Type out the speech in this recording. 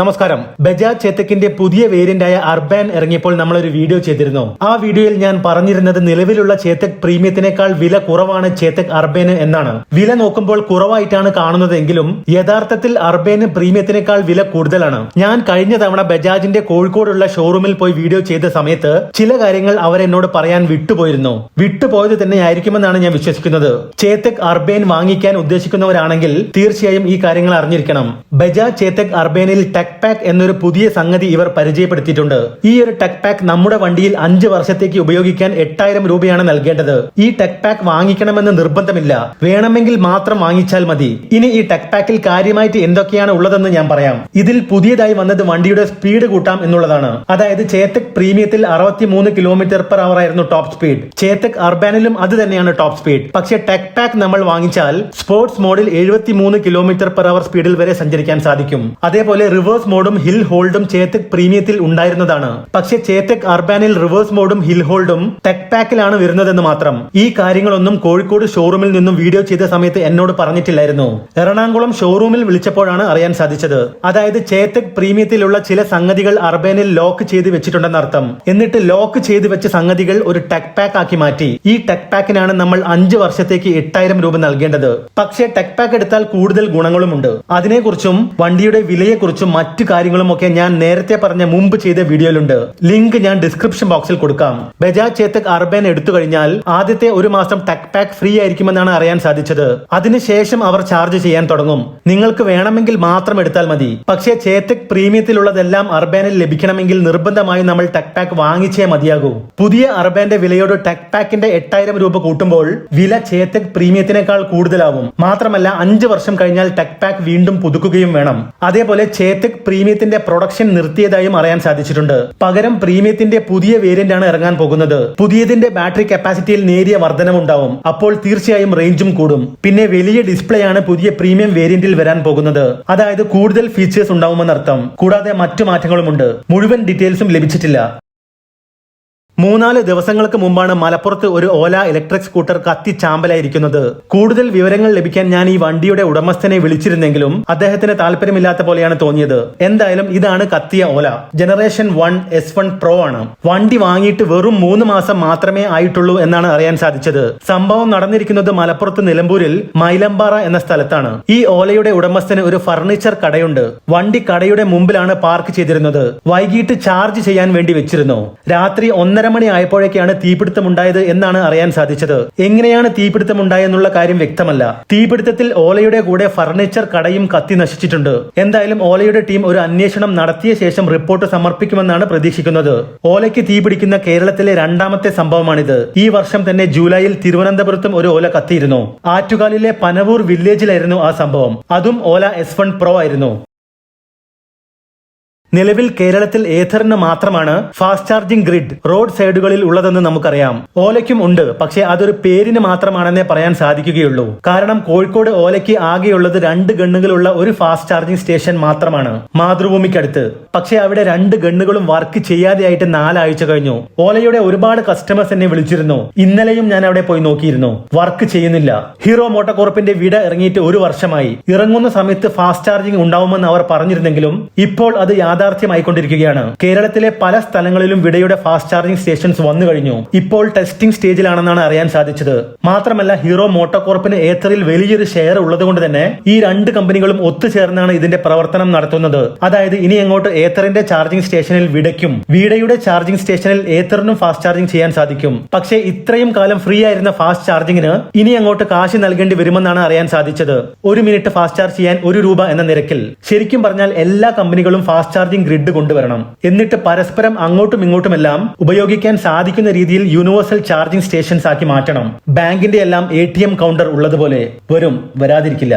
നമസ്കാരം. ബജാജ് ചേത്തക്കിന്റെ പുതിയ വേരിയന്റായ അർബാൻ ഇറങ്ങിയപ്പോൾ നമ്മൾ ഒരു വീഡിയോ ചെയ്തിരുന്നു. ആ വീഡിയോയിൽ ഞാൻ പറഞ്ഞിരുന്നത് നിലവിലുള്ള ചേത്തക് പ്രീമിയത്തിനേക്കാൾ വില കുറവാണ് ചേത്തക് അർബേന് എന്നാണ്. വില നോക്കുമ്പോൾ കുറവായിട്ടാണ് കാണുന്നതെങ്കിലും യഥാർത്ഥത്തിൽ അർബേന് പ്രീമിയത്തിനേക്കാൾ വില കൂടുതലാണ്. ഞാൻ കഴിഞ്ഞ തവണ ബജാജിന്റെ കോഴിക്കോടുള്ള ഷോറൂമിൽ പോയി വീഡിയോ ചെയ്ത സമയത്ത് ചില കാര്യങ്ങൾ അവരെന്നോട് പറയാൻ വിട്ടുപോയിരുന്നു. വിട്ടുപോയത് തന്നെ ആയിരിക്കുമെന്നാണ് ഞാൻ വിശ്വസിക്കുന്നത്. ചേത്തക് അർബേൻ വാങ്ങിക്കാൻ ഉദ്ദേശിക്കുന്നവരാണെങ്കിൽ തീർച്ചയായും ഈ കാര്യങ്ങൾ അറിഞ്ഞിരിക്കണം. ബജാജ് ചേത്തക് അർബേനിൽ പാക്ക് എന്നൊരു പുതിയ സംഗതി ഇവർ പരിചയപ്പെടുത്തിയിട്ടുണ്ട്. ഈ ഒരു ടെക് പാക്ക് നമ്മുടെ വണ്ടിയിൽ അഞ്ച് വർഷത്തേക്ക് ഉപയോഗിക്കാൻ എട്ടായിരം രൂപയാണ് നൽകേണ്ടത്. ഈ ടെക് പാക്ക് വാങ്ങിക്കണമെന്ന് നിർബന്ധമില്ല. വേണമെങ്കിൽ മാത്രം വാങ്ങിച്ചാൽ മതി. ഇനി ഈ ടെക് പാക്കിൽ കാര്യമായിട്ട് എന്തൊക്കെയാണ് ഉള്ളതെന്ന് ഞാൻ പറയാം. ഇതിൽ പുതിയതായി വന്നത് വണ്ടിയുടെ സ്പീഡ് കൂട്ടാം എന്നുള്ളതാണ്. അതായത് ചേത്തക് പ്രീമിയത്തിൽ അറുപത്തിമൂന്ന് കിലോമീറ്റർ പെർ അവർ ആയിരുന്നു ടോപ്പ് സ്പീഡ്. ചേത്തക് അർബാനിലും അത് തന്നെയാണ് ടോപ്പ് സ്പീഡ്. പക്ഷേ ടെക് പാക്ക് നമ്മൾ വാങ്ങിച്ചാൽ സ്പോർട്സ് മോഡിൽ എഴുപത്തിമൂന്ന് കിലോമീറ്റർ പെർ അവർ സ്പീഡിൽ വരെ സഞ്ചരിക്കാൻ സാധിക്കും. അതേപോലെ റിവേഴ്സ് മോഡും ഹിൽ ഹോൾഡും ചേത്തക് പ്രീമിയത്തിൽ ഉണ്ടായിരുന്നതാണ്. പക്ഷേ ചേത്തക് അർബാനിൽ റിവേഴ്സ് മോഡും ഹിൽ ഹോൾഡും ടെക് പാക്കിലാണ് വരുന്നതെന്ന് മാത്രം. ഈ കാര്യങ്ങളൊന്നും കോഴിക്കോട് ഷോറൂമിൽ നിന്നും വീഡിയോ ചെയ്ത സമയത്ത് എന്നോട് പറഞ്ഞിട്ടില്ലായിരുന്നു. എറണാകുളം ഷോറൂമിൽ വിളിച്ചപ്പോഴാണ് അറിയാൻ സാധിച്ചത്. അതായത് ചേത്തക് പ്രീമിയത്തിലുള്ള ചില സംഗതികൾ അർബാനിൽ ലോക്ക് ചെയ്ത് വെച്ചിട്ടുണ്ടെന്ന് അർത്ഥം. എന്നിട്ട് ലോക്ക് ചെയ്ത് വെച്ച സംഗതികൾ ഒരു ടെക് പാക്ക് ആക്കി മാറ്റി. ഈ ടെക് പാക്കിനാണ് നമ്മൾ അഞ്ച് വർഷത്തേക്ക് എട്ടായിരം രൂപ നൽകേണ്ടത്. പക്ഷേ ടെക് പാക്ക് എടുത്താൽ കൂടുതൽ ഗുണങ്ങളുമുണ്ട്. അതിനെക്കുറിച്ചും വണ്ടിയുടെ വിലയെക്കുറിച്ചും മറ്റു കാര്യങ്ങളും ഒക്കെ ഞാൻ നേരത്തെ പറഞ്ഞ മുമ്പ് ചെയ്ത വീഡിയോയിലുണ്ട്. ലിങ്ക് ഞാൻ ഡിസ്ക്രിപ്ഷൻ ബോക്സിൽ കൊടുക്കാം. ബജാജ് ചേത്തക് അർബൻ എടുത്തു കഴിഞ്ഞാൽ ആദ്യത്തെ ഒരു മാസം ടെക് പാക്ക് ഫ്രീ ആയിരിക്കുമെന്നാണ് അറിയാൻ സാധിച്ചത്. അതിനുശേഷം അവർ ചാർജ് ചെയ്യാൻ തുടങ്ങും. നിങ്ങൾക്ക് വേണമെങ്കിൽ മാത്രം എടുത്താൽ മതി. പക്ഷേ ചേത്തക് പ്രീമിയത്തിലുള്ളതെല്ലാം അർബാനിൽ ലഭിക്കണമെങ്കിൽ നിർബന്ധമായി നമ്മൾ ടെക് പാക്ക് വാങ്ങിച്ചേ മതിയാകൂ. പുതിയ അർബാന്റെ വിലയോട് ടെക് പാക്കിന്റെ എട്ടായിരം രൂപ കൂട്ടുമ്പോൾ വില ചേത്തക് പ്രീമിയത്തിനേക്കാൾ കൂടുതലാവും. മാത്രമല്ല അഞ്ച് വർഷം കഴിഞ്ഞാൽ ടെക് പാക്ക് വീണ്ടും പുതുക്കുകയും വേണം. അതേപോലെ പ്രീമിയത്തിന്റെ പ്രൊഡക്ഷൻ നിർത്തിയതായും അറിയാൻ സാധിച്ചിട്ടുണ്ട്. പകരം പ്രീമിയത്തിന്റെ പുതിയ വേരിയന്റ് ആണ് ഇറങ്ങാൻ പോകുന്നത്. പുതിയതിന്റെ ബാറ്ററി കപ്പാസിറ്റിയിൽ നേരിയ വർധനമുണ്ടാവും അപ്പോൾ തീർച്ചയായും റേഞ്ചും കൂടും. പിന്നെ വലിയ ഡിസ്പ്ലേ ആണ് പുതിയ പ്രീമിയം വേരിയന്റിൽ വരാൻ പോകുന്നത്. അതായത് കൂടുതൽ ഫീച്ചേഴ്സ് ഉണ്ടാവുമെന്നർത്ഥം. കൂടാതെ മറ്റു മാറ്റങ്ങളുമുണ്ട്. മുഴുവൻ ഡീറ്റെയിൽസും ലഭിച്ചിട്ടില്ല. മൂന്നാൽ ദിവസങ്ങൾക്ക് മുമ്പാണ് മലപ്പുറത്ത് ഒരു ഓല ഇലക്ട്രിക് സ്കൂട്ടർ കത്തി ചാമ്പലായിരിക്കുന്നത്. കൂടുതൽ വിവരങ്ങൾ ലഭിക്കാൻ ഞാൻ ഈ വണ്ടിയുടെ ഉടമസ്ഥനെ വിളിച്ചിരുന്നെങ്കിലും അദ്ദേഹത്തിന് താല്പര്യമില്ലാത്ത പോലെയാണ് തോന്നിയത്. എന്തായാലും ഇതാണ് കത്തിയ Ola. Generation one S one pro ആണ്. വണ്ടി വാങ്ങിയിട്ട് വെറും മൂന്ന് മാസം മാത്രമേ ആയിട്ടുള്ളൂ എന്നാണ് അറിയാൻ സാധിച്ചത്. സംഭവം നടന്നിരിക്കുന്നത് മലപ്പുറത്ത് നിലമ്പൂരിൽ മൈലമ്പാറ എന്ന സ്ഥലത്താണ്. ഈ ഓലയുടെ ഉടമസ്ഥന് ഒരു ഫർണിച്ചർ കടയുണ്ട്. വണ്ടി കടയുടെ മുമ്പിലാണ് പാർക്ക് ചെയ്തിരുന്നത്. വൈകിട്ട് ചാർജ് ചെയ്യാൻ വേണ്ടി വെച്ചിരുന്നു. രാത്രി ഒന്നര മണി ആയപ്പോഴേക്കാണ് തീപിടുത്തമുണ്ടായത് എന്നാണ് അറിയാൻ സാധിച്ചത്. എങ്ങനെയാണ് തീപിടുത്തമുണ്ടായെന്നുള്ള കാര്യം വ്യക്തമല്ല. തീപിടുത്തത്തിൽ ഓലയുടെ കൂടെ ഫർണിച്ചർ കടയും കത്തി നശിച്ചിട്ടുണ്ട്. എന്തായാലും ഓലയുടെ ടീം ഒരു അന്വേഷണം നടത്തിയ ശേഷം റിപ്പോർട്ട് സമർപ്പിക്കുമെന്നാണ് പ്രതീക്ഷിക്കുന്നത്. ഓലയ്ക്ക് തീപിടിക്കുന്ന കേരളത്തിലെ രണ്ടാമത്തെ സംഭവമാണിത്. ഈ വർഷം തന്നെ ജൂലൈയിൽ തിരുവനന്തപുരത്തും ഒരു ഓല കത്തിയിരുന്നു. ആറ്റുകാലിലെ പനവൂർ വില്ലേജിലായിരുന്നു ആ സംഭവം. അതും ഓല എസ് വൺ പ്രോ ആയിരുന്നു. നിലവിൽ കേരളത്തിൽ ഏഥറിന് മാത്രമാണ് ഫാസ്റ്റ് ചാർജിംഗ് ഗ്രിഡ് റോഡ് സൈഡുകളിൽ ഉള്ളതെന്ന് നമുക്കറിയാം. ഓലയ്ക്കും ഉണ്ട് പക്ഷേ അതൊരു പേരിന് മാത്രമാണെന്നേ പറയാൻ സാധിക്കുകയുള്ളൂ. കാരണം കോഴിക്കോട് ഓലയ്ക്ക് ആകെയുള്ളത് രണ്ട് ഗണ്ണുകളുള്ള ഒരു ഫാസ്റ്റ് ചാർജിംഗ് സ്റ്റേഷൻ മാത്രമാണ് മാതൃഭൂമിക്കടുത്ത്. പക്ഷേ അവിടെ രണ്ട് ഗണ്ണുകളും വർക്ക് ചെയ്യാതെയായിട്ട് നാലാഴ്ച കഴിഞ്ഞു. ഓലയുടെ ഒരുപാട് കസ്റ്റമേഴ്സ് എന്നെ വിളിച്ചിരുന്നു. ഇന്നലെയും ഞാൻ അവിടെ പോയി നോക്കിയിരുന്നു. വർക്ക് ചെയ്യുന്നില്ല. ഹീറോ മോട്ടോകോർപ്പിന്റെ വിട ഇറങ്ങിയിട്ട് ഒരു വർഷമായി. ഇറങ്ങുന്ന സമയത്ത് ഫാസ്റ്റ് ചാർജിംഗ് ഉണ്ടാവുമെന്ന് അവർ പറഞ്ഞിരുന്നെങ്കിലും ഇപ്പോൾ അത് യാഥാർത്ഥ്യമായിക്കൊണ്ടിരിക്കുകയാണ്. കേരളത്തിലെ പല സ്ഥലങ്ങളിലും വിടയുടെ ഫാസ്റ്റ് ചാർജിംഗ് സ്റ്റേഷൻസ് വന്നു കഴിഞ്ഞു. ഇപ്പോൾ ടെസ്റ്റിംഗ് സ്റ്റേജിലാണെന്നാണ് അറിയാൻ സാധിച്ചത്. മാത്രമല്ല ഹീറോ മോട്ടോകോർപ്പിന് ഏത്തറിൽ വലിയൊരു ഷെയർ ഉള്ളതുകൊണ്ട് തന്നെ ഈ രണ്ട് കമ്പനികളും ഒത്തുചേർന്നാണ് ഇതിന്റെ പ്രവർത്തനം നടത്തുന്നത്. അതായത് ഇനി അങ്ങോട്ട് ഏത്തറിന്റെ ചാർജിംഗ് സ്റ്റേഷനിൽ വിടയ്ക്കും വീടയുടെ ചാർജിംഗ് സ്റ്റേഷനിൽ ഏത്തറിനും ഫാസ്റ്റ് ചാർജിംഗ് ചെയ്യാൻ സാധിക്കും. പക്ഷേ ഇത്രയും കാലം ഫ്രീ ആയിരുന്ന ഫാസ്റ്റ് ചാർജിങ്ങിന് ഇനി അങ്ങോട്ട് കാശ് നൽകേണ്ടി വരുമെന്നാണ് അറിയാൻ സാധിച്ചത്. ഒരു മിനിറ്റ് ഫാസ്റ്റ് ചാർജ് ചെയ്യാൻ ഒരു രൂപ എന്ന നിരക്കിൽ. ശരിക്കും പറഞ്ഞാൽ എല്ലാ കമ്പനികളും ഫാസ്റ്റ് ചാർജിംഗ് ഗ്രിഡ് കൊണ്ടുവരണം. എന്നിട്ട് പരസ്പരം അങ്ങോട്ടും ഇങ്ങോട്ടുമെല്ലാം ഉപയോഗിക്കാൻ സാധിക്കുന്ന രീതിയിൽ യൂണിവേഴ്സൽ ചാർജിംഗ് സ്റ്റേഷൻസ് ആക്കി മാറ്റണം. ബാങ്കിന്റെ എല്ലാം എ ടി എം കൗണ്ടർ ഉള്ളതുപോലെ വരും വരാതിരിക്കില്ല.